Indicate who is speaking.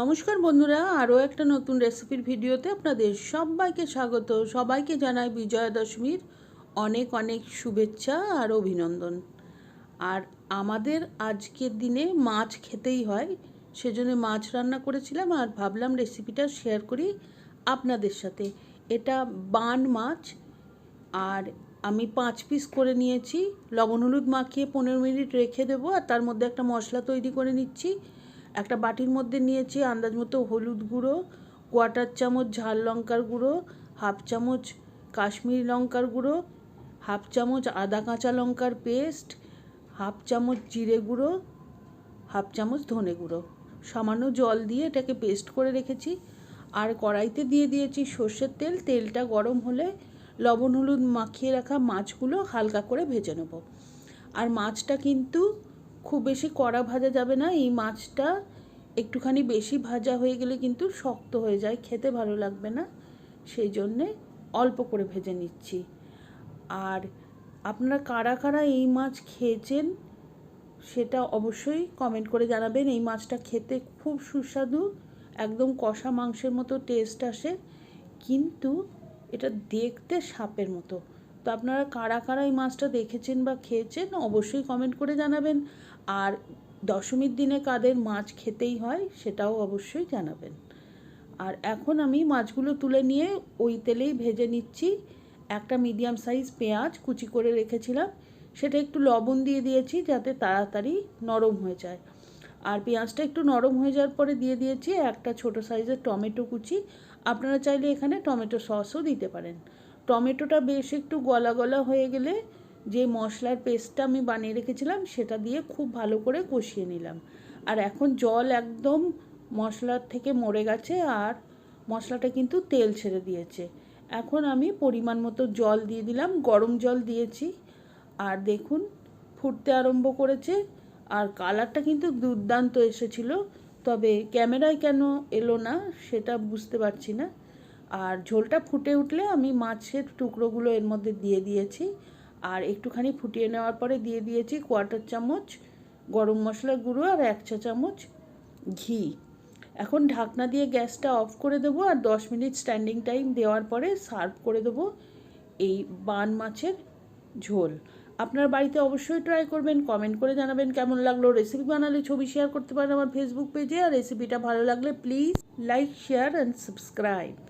Speaker 1: নমস্কার বন্ধুরা, আরও একটা নতুন রেসিপির ভিডিওতে আপনাদের সবাইকে স্বাগত। সবাইকে জানাই বিজয়া দশমীর অনেক অনেক শুভেচ্ছা আর অভিনন্দন। আর আমাদের আজকের দিনে মাছ খেতেই হয়, সেজন্য মাছ রান্না করেছিলাম আর ভাবলাম রেসিপিটা শেয়ার করি আপনাদের সাথে। এটা বান মাছ, আর আমি পাঁচ পিস করে নিয়েছি। লবণ হলুদ মাখিয়ে পনেরো মিনিট রেখে দেবো আর তার মধ্যে একটা মশলা তৈরি করে নিচ্ছি। একটা বাটির মধ্যে নিয়েছি আন্দাজ মতো হলুদ গুঁড়ো, কোয়াটার চামচ ঝাল লঙ্কার গুঁড়ো, হাফ চামচ কাশ্মীরি লঙ্কার গুঁড়ো, হাফ চামচ আদা কাঁচা লঙ্কার পেস্ট, হাফ চামচ জিরে গুঁড়ো, হাফ চামচ ধনে গুঁড়ো। সামান্য জল দিয়ে এটাকে পেস্ট করে রেখেছি। আর কড়াইতে দিয়ে দিয়েছি সর্ষের তেল। তেলটা গরম হলে লবণ হলুদ মাখিয়ে রাখা মাছগুলো হালকা করে ভেজে নেব। আর মাছটা কিন্তু খুব বেশি কড়া ভাজা যাবে না, এই মাছটা একটুখানি বেশি ভাজা হয়ে গেলে কিন্তু শক্ত হয়ে যায়, খেতে ভালো লাগবে না, সেই জন্যে অল্প করে ভেজে নিচ্ছি। আর আপনারা কারা কারা এই মাছ খেয়েছেন সেটা অবশ্যই কমেন্ট করে জানাবেন। এই মাছটা খেতে খুব সুস্বাদু, একদম কষা মাংসের মতো টেস্ট আসে, কিন্তু এটা দেখতে সাপের মতো। তো আপনারা কারা কারা এই মাছটা দেখেছেন বা খেয়েছেন অবশ্যই কমেন্ট করে জানাবেন। আর দশমীর দিনে কাদের মাছ খেতেই হয় সেটাও অবশ্যই জানাবেন। আর এখন আমি মাছগুলো তুলে নিয়ে ওই তেলেই ভেজে নিচ্ছি। একটা মিডিয়াম সাইজ পেঁয়াজ কুচি করে রেখেছিলাম। সেটা একটু লবণ দিয়ে দিয়েছি যাতে তাড়াতাড়ি নরম হয়ে যায়। আর পেঁয়াজটা একটু নরম হয়ে যাওয়ার পরে দিয়ে দিয়েছি একটা ছোট সাইজের টমেটো কুচি। আপনারা চাইলে এখানে টমেটো সসও দিতে পারেন। টমেটোটা বেশ একটু গলা গলা হয়ে গেলে যে মশলার পেস্টটা আমি বানিয়ে রেখেছিলাম, সেটা দিয়ে খুব ভালো করে কষিয়ে নিলাম। আর এখন জল একদম মশলার থেকে মরে গেছে আর মশলাটা কিন্তু তেল ছেড়ে দিয়েছে। এখন আমি পরিমাণ মতো জল দিয়ে দিলাম, গরম জল দিয়েছি। আর দেখুন, ফুটতে আরম্ভ করেছে। আর কালারটা কিন্তু দুর্দান্ত এসেছিল। তবে ক্যামেরায় কেন এলো না, সেটা বুঝতে পারছি না। আর ঝোলটা ফুটে উঠলে আমি মাছের টুকরোগুলো এর মধ্যে দিয়ে দিয়েছি। আর একটুখানি ফুটিয়ে নেওয়ার পরে দিয়ে দিয়েছি কোয়ার্টার চামচ গরম মশলার গুঁড়ো আর এক চা চামচ ঘি। এখন ঢাকনা দিয়ে গ্যাসটা অফ করে দেবো আর দশ মিনিট স্ট্যান্ডিং টাইম দেওয়ার পরে সার্ভ করে দেবো এই বান মাছের ঝোল। আপনার বাড়িতে অবশ্যই ট্রাই করবেন কমেন্ট করে জানাবেন কেমন লাগল রেসিপি বানালে ছবি শেয়ার করতে পারেন আমার ফেসবুক পেজে আর রেসিপিটা ভালো লাগলে please like share and subscribe